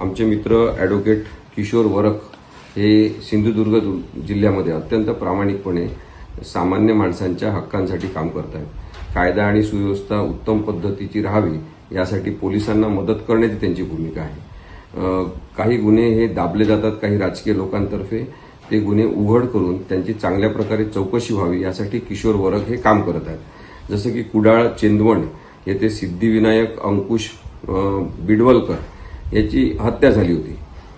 आमचे मित्र ॲडव्होकेट किशोर वरक हे सिंधुदुर्ग जिल्ह्यामध्ये अत्यंत प्रामाणिकपणे सामान्य माणसांच्या हक्कांसाठी काम करत आहेत कायदा आणि सुव्यवस्था उत्तम पद्धतीची राहावी यासाठी पोलिसांना मदत करण्याची त्यांची भूमिका आहे. काही गुन्हे हे दाबले जातात काही राजकीय लोकांतर्फे. ते गुन्हे उघड करून त्यांची चांगल्या प्रकारे चौकशी व्हावी यासाठी किशोर वरक हे काम करत आहेत. जसं की कुडाळ चेंदवण येथे सिद्धिविनायक अंकुश बिडवलकर याची हत्या झाली होती.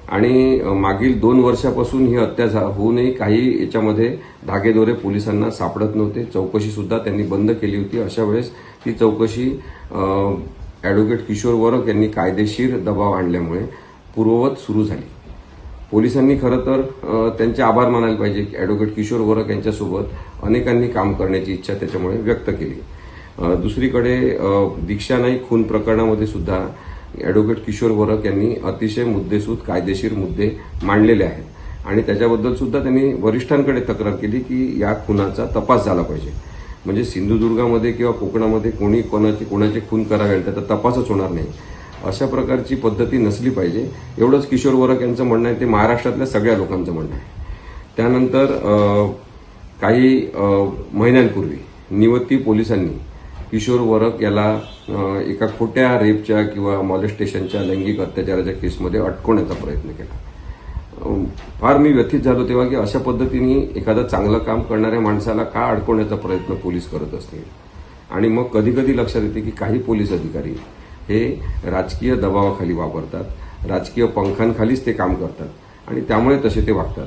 आणि मागील दोन वर्षापासून ही हत्या झा- होऊनही काही याच्यामध्ये धागेदोरे पोलिसांना सापडत नव्हते. चौकशीसुद्धा त्यांनी बंद केली होती. अशा वेळेस ती चौकशी ॲडव्होकेट किशोर वरक यांनी कायदेशीर दबाव आणल्यामुळे पूर्ववत सुरू झाली. पोलिसांनी खरं तर त्यांचे आभार मानायला पाहिजे. की ॲडव्होकेट किशोर वरक यांच्यासोबत अनेकांनी काम करण्याची इच्छा त्याच्यामुळे व्यक्त केली. दुसरीकडे दीक्षा नाईक खून प्रकरणामध्ये सुद्धा ॲडव्होकेट किशोर वरक यांनी अतिशय मुद्देसूद कायदेशीर मुद्दे मांडलेले आहेत. आणि त्याच्याबद्दल सुद्धा त्यांनी वरिष्ठांकडे तक्रार केली की या खुनाचा तपास झाला पाहिजे. म्हणजे सिंधुदुर्गामध्ये किंवा कोकणामध्ये कोणी कोणाचे कोणाचे खून करावे त्याचा तपासच होणार नाही. अशा प्रकारची पद्धती नसली पाहिजे. एवढंच किशोर वरक यांचं म्हणणं आहे ते महाराष्ट्रातल्या सगळ्या लोकांचं म्हणणं आहे. त्यानंतर काही महिन्यांपूर्वी निवती पोलिसांनी किशोर वरक याला एका खोट्या रेपच्या किंवा मॉलेस्टेशनच्या लैंगिक अत्याचाराच्या केसमध्ये अटकवण्याचा प्रयत्न केला. फार मी व्यथित झालो तेव्हा की अशा पद्धतीने एखादं चांगलं काम करणाऱ्या माणसाला का अडकवण्याचा प्रयत्न पोलीस करत असतील? आणि मग कधी कधी लक्षात येते की काही पोलीस अधिकारी हे राजकीय दबावाखाली वापरतात राजकीय पंखांखालीच ते काम करतात आणि त्यामुळे तसे ते वागतात.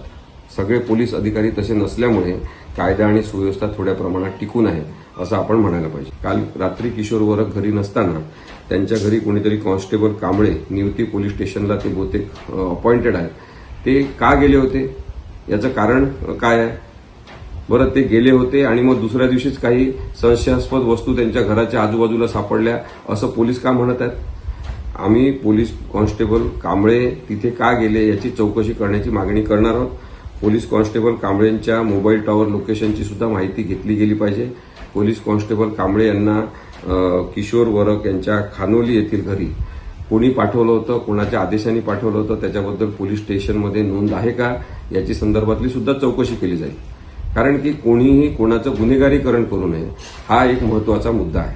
सगळे पोलीस अधिकारी तसे नसल्यामुळे कायदा आणि सुव्यवस्था थोड्या प्रमाणात टिकून आहे असं आपण म्हणायला पाहिजे. काल रात्री किशोर वरक घरी नसताना त्यांच्या घरी कोणीतरी कॉन्स्टेबल कांबळे निवती पोलीस स्टेशनला ते बहुतेक अपॉइंटेड आहेत. ते का गेले होते? याचं कारण काय आहे? बरं ते गेले होते आणि मग दुसऱ्या दिवशीच काही संशयास्पद वस्तू त्यांच्या घराच्या आजूबाजूला सापडल्या असं पोलीस का म्हणत आहेत? आम्ही पोलीस कॉन्स्टेबल कांबळे तिथे का गेले याची चौकशी करण्याची मागणी करणार आहोत. पोलीस कॉन्स्टेबल कांबळेंच्या मोबाईल टॉवर लोकेशनची सुद्धा माहिती घेतली गेली पाहिजे. पोलीस कॉन्स्टेबल कांबळे यांना किशोर वरक यांच्या खानोली येथील घरी कोणी पाठवलं होतं कोणाच्या आदेशाने पाठवलं होतं त्याच्याबद्दल पोलीस स्टेशनमध्ये नोंद आहे का? याची संदर्भातली सुद्धा चौकशी केली जाईल. कारण की कोणीही कोणाचं गुन्हेगारीकरण करू नये हा एक महत्त्वाचा मुद्दा आहे.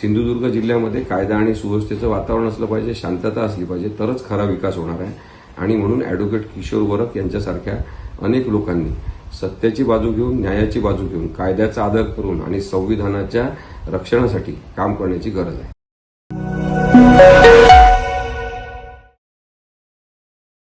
सिंधुदुर्ग जिल्ह्यामध्ये कायदा आणि सुव्यवस्थेचं वातावरण असलं पाहिजे शांतता असली पाहिजे तरच खरा विकास होणार आहे. आणि म्हणून ॲडव्होकेट किशोर वरक यांच्यासारख्या अनेक लोकांनी सत्याची बाजू घेऊन न्यायाची बाजू घेऊन कायद्याचा आदर करून आणि संविधानाच्या रक्षणासाठी काम करण्याची गरज आहे.